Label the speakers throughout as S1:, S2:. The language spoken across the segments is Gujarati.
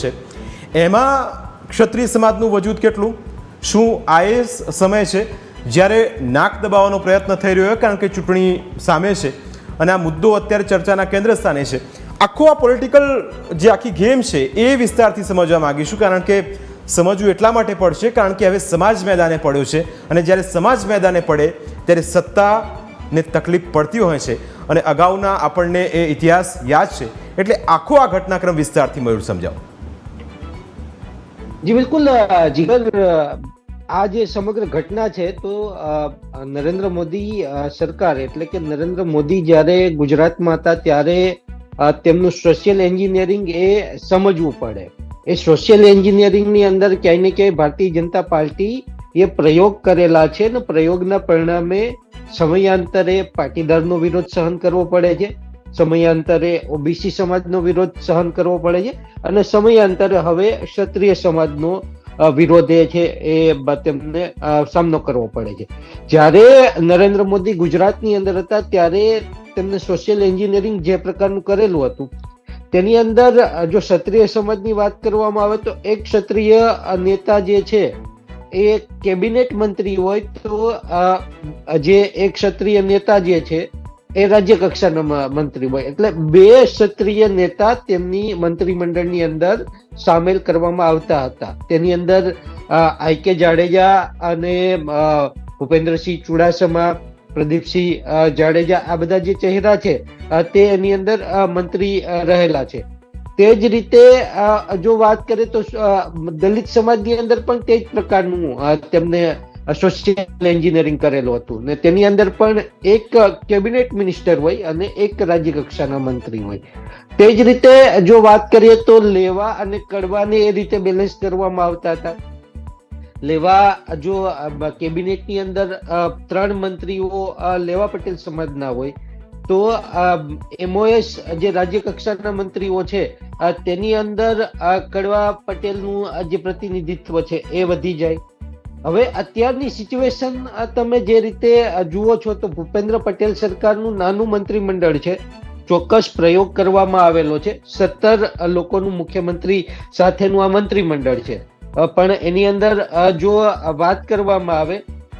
S1: છે. એમાં ક્ષત્રિય સમાજનું વજૂદ કેટલું? શું આ એ સમય છે? જ્યારે નાક દબાવવાનો પ્રયત્ન થઈ રહ્યો કારણ કે ચૂંટણી સામે છે અને આ મુદ્દો અત્યારે ચર્ચાના કેન્દ્ર સ્થાને છે. આખો આ પોલિટિકલ જે આખી ગેમ છે, એ વિસ્તારથી સમજવા માંગીશું, કારણ કે સમજવું એટલા માટે પડશે, કારણ કે હવે સમાજ મેદાને પડ્યો છે અને જ્યારે સમાજ મેદાને પડે, ત્યારે સત્તાને તકલીફ પડતી હોય છે અને અગાઉના આપણને એ ઇતિહાસ યાદ છે. એટલે આખો આ ઘટનાક્રમ વિસ્તારથી મયુર સમજાવો.
S2: જી, બિલકુલ જીગર આ જે સમગ્ર ઘટના છે, તો નરેન્દ્ર મોદી સરકાર, એટલે કે નરેન્દ્ર મોદી જ્યારે ગુજરાતમાં હતા ત્યારે તેમનું સોશિયલ એન્જિનિયરિંગ એ સમજવું પડે. એ સોશિયલ એન્જિનિયરિંગની અંદર ક્યાંય ને ક્યાંય ભારતીય જનતા પાર્ટી એ પ્રયોગ કરેલા છે ને પ્રયોગના પરિણામે સમયાંતરે પાટીદારનો વિરોધ સહન કરવો પડે છે. સમયાંતરે ઓબીસી સમાજનો વિરોધ સહન કરવો પડે છે અને સમયાંતરે હવે ક્ષત્રિય સમાજનો વિરોધ એ છે એ તેમને સામનો કરવો પડે છે. જ્યારે નરેન્દ્ર મોદી ગુજરાતની અંદર હતા ત્યારે તેમને સોશિયલ એન્જિનિયરિંગ જે પ્રકારનું કરેલું હતું, તેની અંદર જો ક્ષત્રિય સમાજની વાત કરવામાં આવે તો એક ક્ષત્રિય નેતા જે છે એ કેબિનેટ મંત્રી હોય તો જે એક ક્ષત્રિય નેતા જે છે એ રાજ્ય કક્ષાના મંત્રી હોય. એટલે બે ક્ષત્રિય નેતા તેમની મંત્રીમંડળની અંદર સામેલ કરવામાં આવતા હતા. તેની અંદર આઈ કે જાડેજા અને ભૂપેન્દ્રસિંહ ચુડાસમા, પ્રદીપસિંહ જાડેજા આ બધા જે ચહેરા છે તે એની અંદર મંત્રી રહેલા છે. તે જ રીતે જો વાત કરીએ તો દલિત સમાજની અંદર પણ તે જ પ્રકારનું તેમને સોશિયલ એન્જિનિયરિંગ કરેલું હતું. ને તેની અંદર પણ એક કેબિનેટ મિનિસ્ટર હોય અને એક રાજ્ય કક્ષાના મંત્રી હોય. તે જ રીતે જો વાત કરીએ તો લેવા અને કડવાને એ રીતે બેલેન્સ કરવામાં આવતા હતા. લેવા જો કેબિનેટની અંદર ત્રણ મંત્રીઓ લેવા પટેલ સમાજના હોય, તો એમઓએસ જે રાજ્ય કક્ષાના મંત્રીઓ છે તેની અંદર કડવા પટેલનું જે પ્રતિનિધિત્વ છે, એ વધી જાય. હવે અત્યારની સિચ્યુએશન તમે જે રીતે જુઓ છો તો ભૂપેન્દ્ર પટેલ સરકારનું નાનું મંત્રીમંડળ છે. ચોક્કસ પ્રયોગ કરવામાં આવેલો છે. સત્તર લોકોનું મુખ્યમંત્રી સાથેનું આ મંત્રીમંડળ છે. પણ એની અંદર જો વાત કરવામાં આવે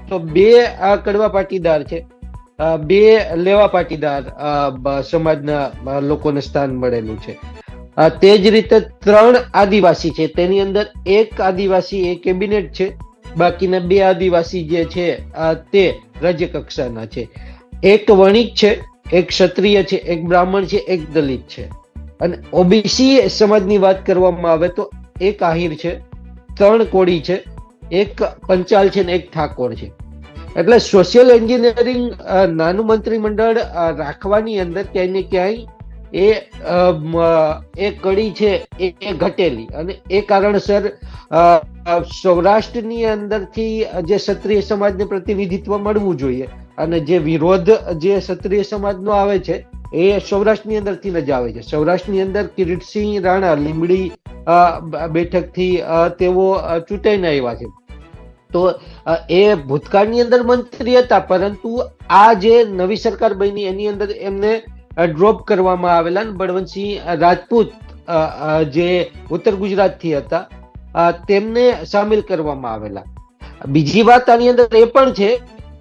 S2: તો બે કડવા પાટીદાર છે. બે લેવા પાટીદાર સમાજના લોકોને સ્થાન મળેલું છે. તે જ રીતે ત્રણ આદિવાસી છે. તેની અંદર એક આદિવાસી, એ કેબિનેટ છે. બાકીના બે આદિવાસી જે છે તે રાજ્ય કક્ષાના છે. એક વણિક છે, એક ક્ષત્રિય છે, એક બ્રાહ્મણ છે, એક દલિત છે. અને ઓબીસી સમાજની વાત કરવામાં આવે તો એક આહિર છે, ત્રણ કોળી છે, એક પંચાલ છે ને એક ઠાકોર છે. એટલે સોશિયલ એન્જિનિયરિંગ નાનું મંત્રીમંડળ રાખવાની અંદર ક્યાંય ને ક્યાંય એ એ કડી છે, એ ઘટેલી. અને એ કારણસર સૌરાષ્ટ્રની અંદરથી જે ક્ષત્રિય સમાજને પ્રતિનિધિત્વ મળવું જોઈએ અને જે વિરોધ જે ક્ષત્રિય સમાજનો આવે છે, એ સૌરાષ્ટ્રની અંદરથી જ આવે છે. સૌરાષ્ટ્રની અંદર કિરીટસિંહ રાણા લીંબડી બેઠકથી તેઓ ચૂંટાઈને આવ્યા છે. તો એ ભૂતકાળની અંદર મંત્રી હતા, પરંતુ આ જે નવી સરકાર બની એની અંદર એમને ડ્રોપ કરવામાં આવેલા બળવંતસિંહ રાજપૂત જે ઉત્તર ગુજરાતથી હતા તેમને સામેલ કરવામાં આવેલા. બીજી વાત આની અંદર એ પણ છે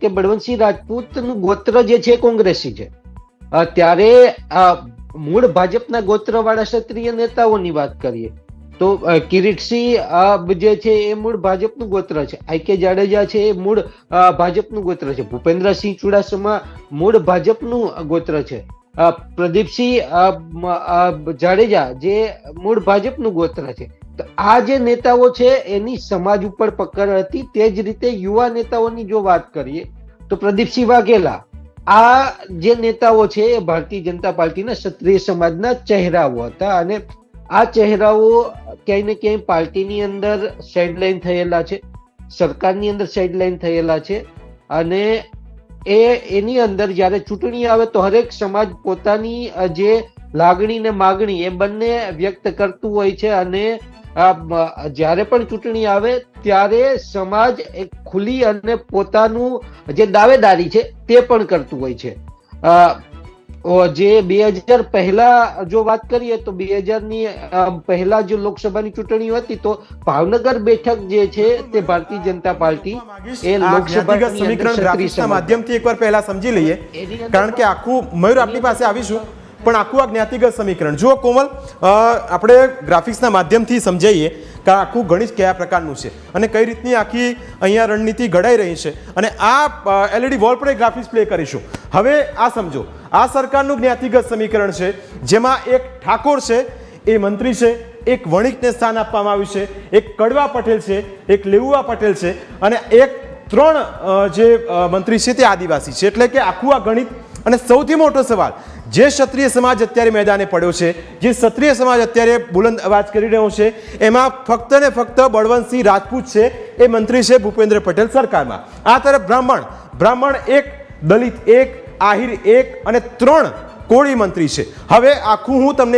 S2: કે બળવંતસિંહ રાજપૂતનું ગોત્ર જે છે કોંગ્રેસી છે. ત્યારે મૂળ ભાજપના ગોત્રવાળા ક્ષત્રિય નેતાઓની વાત કરીએ, તો કિરીટસિંહ જે છે એ મૂળ ભાજપનું ગોત્ર છે. આઈ કે જાડેજા છે એ મૂળ ભાજપનું ગોત્ર છે. ભૂપેન્દ્રસિંહ ચુડાસમા મૂળ ભાજપનું ગોત્ર છે. પ્રદીપસિંહ જાડેજા જે મૂળ ભાજપનું ગોત્ર છે. આ જે નેતાઓ છે, એની સમાજ ઉપર પકડ હતી. તે જ રીતે યુવા નેતાઓની જો વાત કરીએ, તો પ્રદીપસિંહ વાઘેલા, આ જે નેતાઓ છે, એ ભારતીય જનતા પાર્ટીના ક્ષત્રિય સમાજના ચહેરાઓ હતા અને આ ચહેરાઓ ક્યાંય ને ક્યાંય પાર્ટીની અંદર સાઇડલાઇન થયેલા છે, સરકારની અંદર સાઇડલાઇન થયેલા છે અને એ, એની અંદર જ્યારે ચૂંટણી આવે તો હરેક સમાજ પોતાની જે લાગણી ને માગણી એ બંને વ્યક્ત કરતું હોય છે અને જ્યારે પણ ચૂંટણી આવે ત્યારે સમાજ એક ખુલી અને પોતાનું જે દાવેદારી છે તે પણ કરતું હોય છે. જે બે હજાર પહેલા જો વાત કરીએ તો બે હજારની પહેલા જો લોકસભાની ચૂંટણી હતી તો ભાવનગર બેઠક જે છે તે ભારતીય જનતા પાર્ટી એ લોકસભા
S1: સમીકરણ. માધ્યમથી એકવાર પહેલા સમજી લઈએ. કારણ કે આખું મયુર આપની પાસે આવીશું. પણ આખું આ જ્ઞાતિગત સમીકરણ. જુઓ કોમલ આપણે ગ્રાફિક્સના માધ્યમથી સમજાઈએ કે આખું ગણિત કયા પ્રકારનું છે અને કઈ રીતની આખી અહીંયા રણનીતિ ઘડાઈ રહી છે અને આ એલઈડી વોલ પર ગ્રાફિક્સ પ્લે કરીશું. હવે આ સમજો, આ સરકારનું જ્ઞાતિગત સમીકરણ છે, જેમાં એક ઠાકોર છે, એ મંત્રી છે, એક વણિકને સ્થાન આપવામાં આવ્યું છે, એક કડવા પટેલ છે, એક લેઉવા પટેલ છે અને એક ત્રણ જે મંત્રી છે તે આદિવાસી છે. એટલે કે આખું આ ગણિત અને સૌથી મોટો સવાલ જે ક્ષત્રિય સમાજ અત્યારે મેદાને પડ્યો છે, જે ક્ષત્રિય સમાજ અત્યારે બુલંદ અવાજ કરી રહ્યો છે, એમાં ફક્ત ને ફક્ત બળવંતસિંહ રાજપૂત છે, એ મંત્રી છે ભૂપેન્દ્ર પટેલ સરકારમાં. આ તરફ બ્રાહ્મણ બ્રાહ્મણ એક, દલિત એક, આહિર એક અને ત્રણ કોળી મંત્રી છે. હવે આખું હું તમને